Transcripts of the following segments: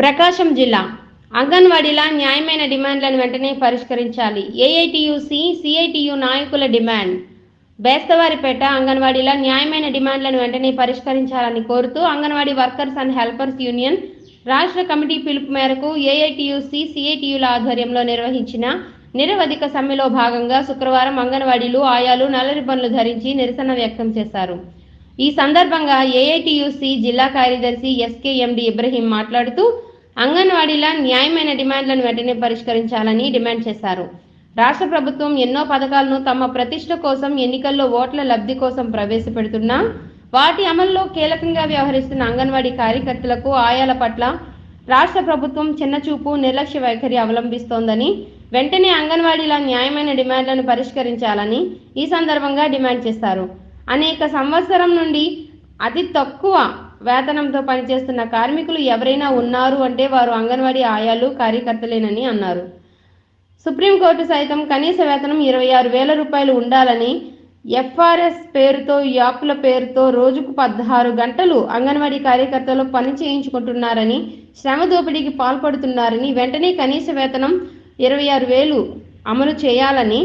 ప్రకాశం జిల్లా. అంగన్వాడీల న్యాయమైన డిమాండ్లను వెంటనే పరిష్కరించాలి. ఏఐటియుసి సిఐటియు నాయకుల డిమాండ్. బేస్తవారిపేట అంగన్వాడీల న్యాయమైన డిమాండ్లను వెంటనే పరిష్కరించాలని కోరుతూ anganwadi workers and helpers union రాష్ట్ర కమిటీ పిలుపు మేరకు ఏఐటియుసి సిఐటియుల ఆధ్వర్యంలో నిర్వహించిన నిరవధిక సమ్మెలో భాగంగా శుక్రవారం అంగన్వాడీలు ఆయాలు నల్లరిబ్బన్లు ధరించి నిరసన వ్యక్తం చేశారు. ఈ సందర్భంగా ఏఐటియుసి జిల్లా కార్యదర్శి ఎస్కేఎండి ఇబ్రహీం మాట్లాడుతూ అంగన్వాడీల న్యాయమైన డిమాండ్లను వెంటనే పరిష్కరించాలని డిమాండ్ చేశారు. రాష్ట్ర ప్రభుత్వం ఎన్నో పథకాలను తమ ప్రతిష్ట కోసం ఎన్నికల్లో ఓట్ల లబ్ధి కోసం ప్రవేశపెడుతున్నా వాటి అమల్లో కీలకంగా వ్యవహరిస్తున్న అంగన్వాడీ కార్యకర్తలకు ఆయాల పట్ల రాష్ట్ర ప్రభుత్వం చిన్నచూపు నిర్లక్ష్య వైఖరి అవలంబిస్తోందని వెంటనే అంగన్వాడీల న్యాయమైన డిమాండ్లను పరిష్కరించాలని ఈ సందర్భంగా డిమాండ్ చేశారు. అనేక సంవత్సరం నుండి అతి తక్కువ వేతనంతో పనిచేస్తున్న కార్మికులు ఎవరైనా ఉన్నారు అంటే వారు అంగన్వాడీ ఆయాలు కార్యకర్తలేనని అన్నారు. సుప్రీంకోర్టు సైతం కనీస వేతనం ఇరవై ఆరు వేల రూపాయలు ఉండాలని ఎఫ్ఆర్ఎస్ పేరుతో యాప్ల పేరుతో రోజుకు పదహారు గంటలు అంగన్వాడీ కార్యకర్తలు పని చేయించుకుంటున్నారని శ్రమ దోపిడీకి పాల్పడుతున్నారని వెంటనే కనీస వేతనం ఇరవై ఆరు వేలు అమలు చేయాలని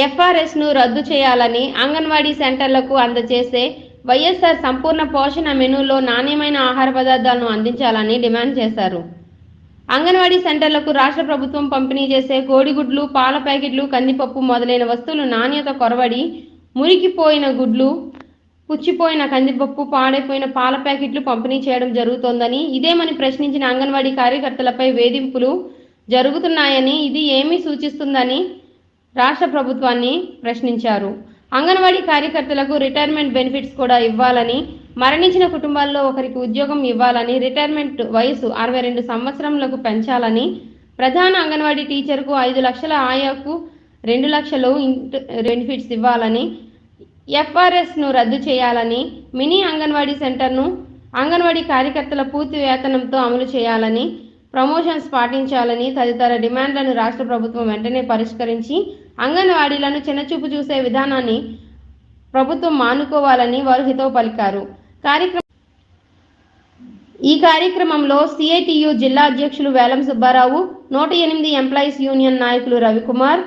ఎఫ్ఆర్ఎస్ను రద్దు చేయాలని అంగన్వాడీ సెంటర్లకు అందజేసే వైఎస్ఆర్ సంపూర్ణ పోషణ మెనూలో నాణ్యమైన ఆహార పదార్థాలను అందించాలని డిమాండ్ చేశారు. అంగన్వాడీ సెంటర్లకు రాష్ట్ర ప్రభుత్వం పంపిణీ చేసే కోడిగుడ్లు పాల ప్యాకెట్లు కందిపప్పు మొదలైన వస్తువులు నాణ్యత కొరవడి మురికిపోయిన గుడ్లు పుచ్చిపోయిన కందిపప్పు పాడైపోయిన పాల ప్యాకెట్లు పంపిణీ చేయడం జరుగుతోందని ఇదేమని ప్రశ్నించిన అంగన్వాడీ కార్యకర్తలపై వేధింపులు జరుగుతున్నాయని ఇది ఏమి సూచిస్తుందని రాష్ట్ర ప్రభుత్వాన్ని ప్రశ్నించారు. అంగన్వాడీ కార్యకర్తలకు రిటైర్మెంట్ బెనిఫిట్స్ కూడా ఇవ్వాలని మరణించిన కుటుంబాల్లో ఒకరికి ఉద్యోగం ఇవ్వాలని రిటైర్మెంట్ వయసు అరవై రెండు సంవత్సరములకు పెంచాలని ప్రధాన అంగన్వాడీ టీచర్కు ఐదు లక్షల ఆయాకు రెండు లక్షలు ఇంట్- బెనిఫిట్స్ ఇవ్వాలని ఎఫ్ఆర్ఎస్ను రద్దు చేయాలని మినీ అంగన్వాడీ సెంటర్ను అంగన్వాడీ కార్యకర్తల పూర్తి వేతనంతో అమలు చేయాలని ప్రమోషన్స్ పాటించాలని తదితర డిమాండ్లను రాష్ట్ర ప్రభుత్వం వెంటనే పరిష్కరించి అంగన్వాడీలను చిన్నచూపు చూసే విధానాన్ని ప్రభుత్వం మానుకోవాలని వారు హితవు పలికారు. కార్యక్రమం ఈ కార్యక్రమంలో సిఐటియు జిల్లా అధ్యక్షులు వేలం సుబ్బారావు నూట ఎనిమిది ఎంప్లాయీస్ యూనియన్ నాయకులు రవికుమార్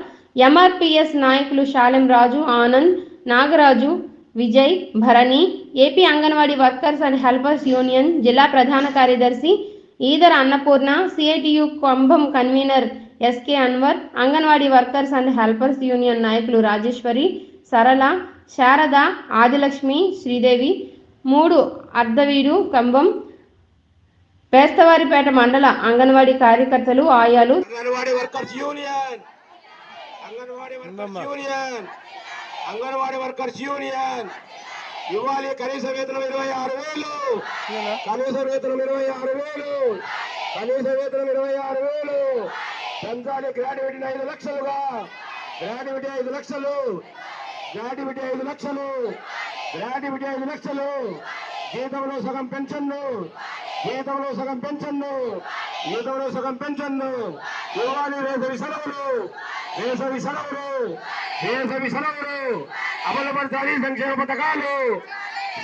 ఎంఆర్పిఎస్ నాయకులు Salem Raju Anand Nagaraju Vijay Bharani AP anganwadi workers and helpers union జిల్లా ప్రధాన కార్యదర్శి Eedar Annapurna CITU Kombham convener SK Anwar anganwadi workers and helpers union నాయకులు రాజేశ్వరి సరళ శారద ఆదిలక్ష్మి శ్రీదేవి మూడు అర్ధవీడు కంబం పేస్తవారిపేట మండల అంగన్వాడీ కార్యకర్తలు ఆయాలు. Anganwadi workers union! ఇవ్వాలి కనీస వేతనం ఇరవై ఆరు వేలు. కనీస వేతనం ఇరవై ఆరు వేలు. కనీస వేతనం ఇరవై ఆరు వేలు. పెంచాలి గ్రాడ్యుయేట్ ఐదు లక్షలుగా. గ్రాడ్యుయేట్ ఐదు లక్షలు. గ్రాడ్యుయేట్ ఐదు లక్షలు. గ్రాడ్యుయేట్ ఐదు లక్షలు. జీతంలో సగం పెన్షన్ను జీతంలో సగం పెన్షన్ను జీతంలో సగం పెన్షన్ను ఇవ్వాలి వేసవి సెలవులు. వేసవి సెలవులు వేసవి సెలవులు అమలుపరచాలి సంక్షేమ పథకాలు.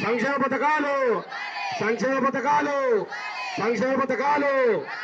సంక్షేమ పథకాలు సంక్షేమ పథకాలు సంక్షేమ పథకాలు.